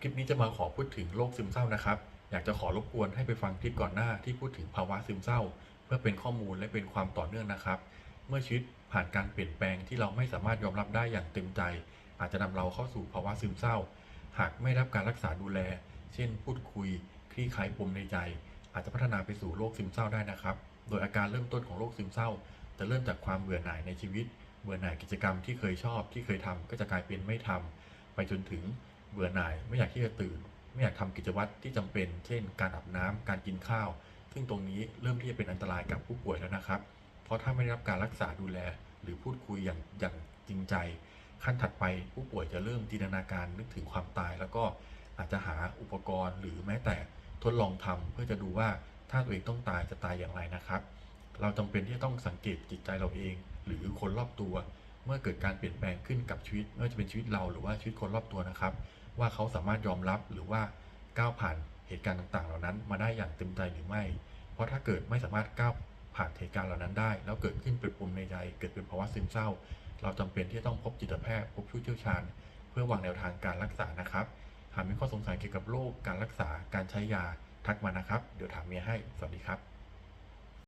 คลิปนี้จะมาขอพูดถึงโรคซึมเศร้านะครับ อยากจะขอรบกวนให้ไปฟังคลิปก่อนหน้าที่พูดถึงภาวะซึมเศร้า เพื่อเป็นข้อมูลและเป็นความต่อเนื่องนะครับ เมื่อชีวิตผ่านการเปลี่ยนแปลงที่เราไม่สามารถยอมรับได้อย่างเต็มใจ อาจจะนำเราเข้าสู่ภาวะซึมเศร้า หากไม่รับการรักษาดูแล เช่น พูดคุย คลี่คลายปมในใจ อาจจะพัฒนาไปสู่โรคซึมเศร้าได้นะครับ โดยอาการเริ่มต้นของโรคซึมเศร้า จะเริ่มจากความเบื่อหน่ายในชีวิต เบื่อหน่ายกิจกรรมที่เคยชอบที่เคยทำก็จะกลายเป็นไม่ทำไปจนถึง เบื่อหน่าย ไม่อยากที่จะตื่น ไม่อยากทำกิจวัตรที่จำเป็น เช่น การอาบน้ำการกินข้าว ซึ่งตรงนี้เริ่มที่จะเป็นอันตรายกับผู้ป่วยแล้วนะครับ เพราะถ้าไม่ได้รับการรักษาดูแล หรือพูดคุยอย่างอย่างจริงใจ ขั้นถัดไปผู้ป่วยจะเริ่มจินตนาการนึกถึงความตาย แล้วก็อาจจะหาอุปกรณ์ หรือแม้แต่ทดลองทำเพื่อจะดูว่าถ้าตัวเองต้องตายจะตายอย่างไรนะครับ เราจำเป็นที่จะต้องสังเกตจิตใจเราเอง หรือคนรอบตัว เมื่อเกิดการเปลี่ยนแปลงขึ้นกับชีวิตไม่ว่าจะเป็นชีวิตเราหรือว่าชีวิตคนรอบตัวนะครับ ว่าเขาสามารถยอมรับหรือว่าก้าวผ่านเหตุการณ์ต่างๆ เหล่านั้นมาได้อย่างเต็มใจหรือไม่ เพราะถ้าเกิดไม่สามารถก้าวผ่านเหตุการณ์เหล่านั้นได้ แล้วเกิดขึ้นเป็นปมในใจ เกิดเป็นภาวะซึมเศร้า เราจำเป็นที่จะต้องพบจิตแพทย์พบผู้เชี่ยวชาญ เพื่อวางแนวทางการรักษานะครับ หากมีข้อสงสัยเกี่ยวกับโรคการรักษาการใช้ยาทักมานะครับ เดี๋ยวถามเมียให้ สวัสดีครับ